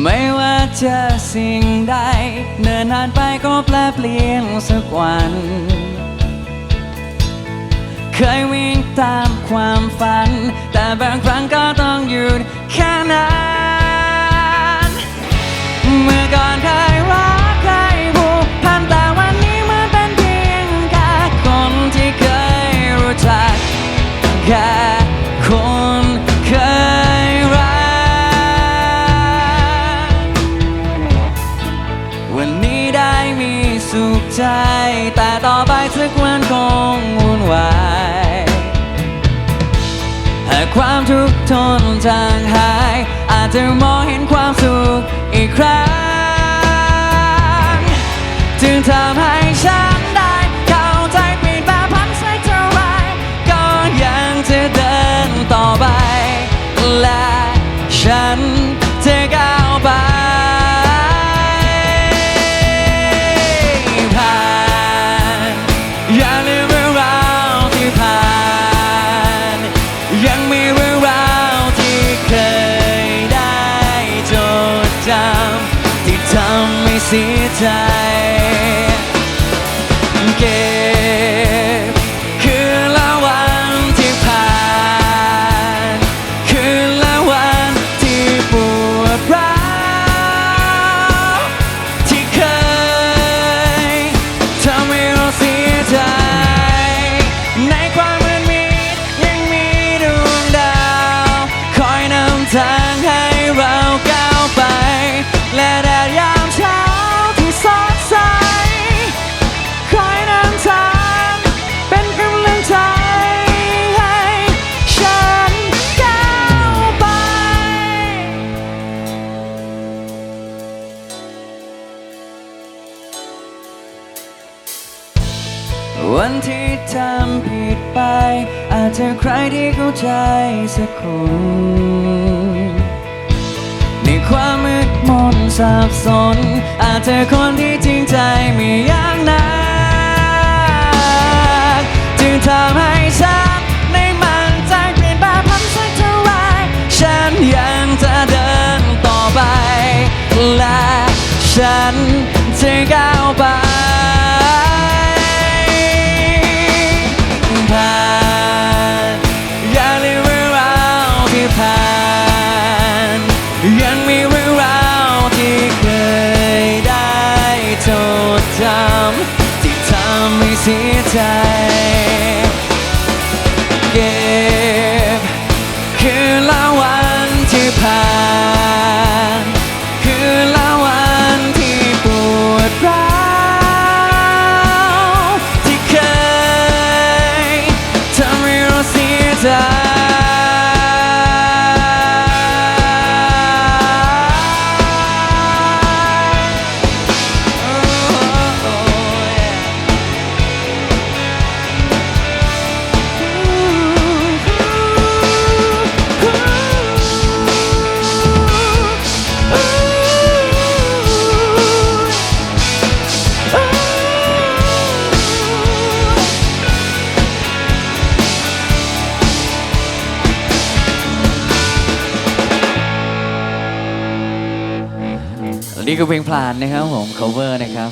ไม่ว่าจะสิ่งใด เนินนานไปก็แปลเปลี่ยนสักวัน เคยวิ่งตามความฝัน แต่บางครั้งก็ต้องหยุดแค่นั้น เมื่อก่อนเคย ความทุกข์ทนจางหาย อาจจะมองเห็นความสุขอีกครั้ง ทำให้เสียใจ เก็บคืนละวันที่ผ่าน คืนละวันที่ปวดร้าวที่เคยทำให้เราเสียใจ วันที่ทำผิดไป อาจจะใครที่เข้าใจสักคนในความมืดมนสับสน อาจจะคนที่จริงใจไม่อย่างนั้นจึงทำให้ ยังมีเรื่องราวที่เคยได้จดจำที่ทำให้เสียใจ นี่คือเพลงพลานนะครับผม cover นะครับ